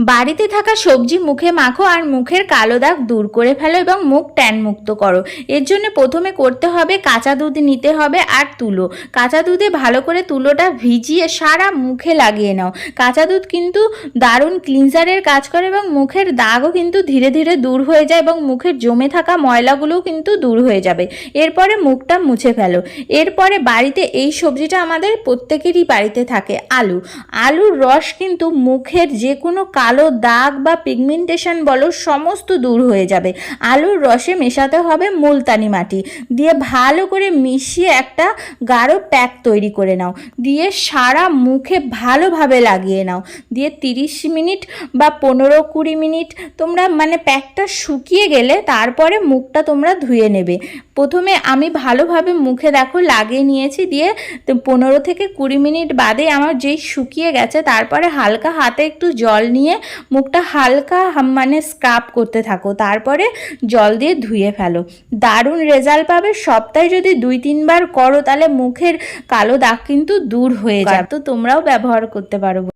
বাড়িতে থাকা সবজি মুখে মাখো আর মুখের কালো দাগ দূর করে ফেলো এবং মুখ ট্যান মুক্ত করো। এর জন্য প্রথমে করতে হবে কাঁচা দুধ নিতে হবে আর তুলো। কাঁচা দুধে ভালো করে তুলোটা ভিজিয়ে সারা মুখে লাগিয়ে নাও। কাঁচা দুধ কিন্তু দারুণ ক্লিনজারের কাজ করে এবং মুখের দাগও কিন্তু ধীরে ধীরে দূর হয়ে যায় এবং মুখের জমে থাকা ময়লাগুলোও কিন্তু দূর হয়ে যাবে। এরপরে মুখটা মুছে ফেলো। এরপরে বাড়িতে এই সবজিটা আমাদের প্রত্যেকেরই বাড়িতে থাকে, আলু। আলুর রস কিন্তু মুখের যে কোনো কালো দাগ বা পিগমেন্টেশন বলো সমস্ত দূর হয়ে যাবে। আলুর রসে মেশাতে হবে মুলতানি মাটি। দিয়ে ভালো করে মিশিয়ে একটা গাঢ় প্যাক তৈরি করে নাও। দিয়ে সারা মুখে ভালোভাবে লাগিয়ে নাও। দিয়ে তিরিশ মিনিট বা পনেরো কুড়ি মিনিট তোমরা মানে প্যাকটা শুকিয়ে গেলে তারপরে মুখটা তোমরা ধুয়ে নেবে। প্রথমে আমি ভালোভাবে মুখে দেখো লাগিয়ে নিয়েছি। দিয়ে পনেরো থেকে কুড়ি মিনিট বাদে আমার যেই শুকিয়ে গেছে, তারপরে হালকা হাতে একটু জল নিয়ে মুখটা হালকা মানে স্ক্রাব করতে থাকো তারপরে জল দিয়ে ধুয়ে ফেলো। দারুণ রেজাল্ট পাবে সপ্তাহে যদি দুই তিনবার করো তাহলে মুখের কালো দাগ কিন্তু দূর হয়ে যাবে। তো তোমরাও ব্যবহার করতে পারো।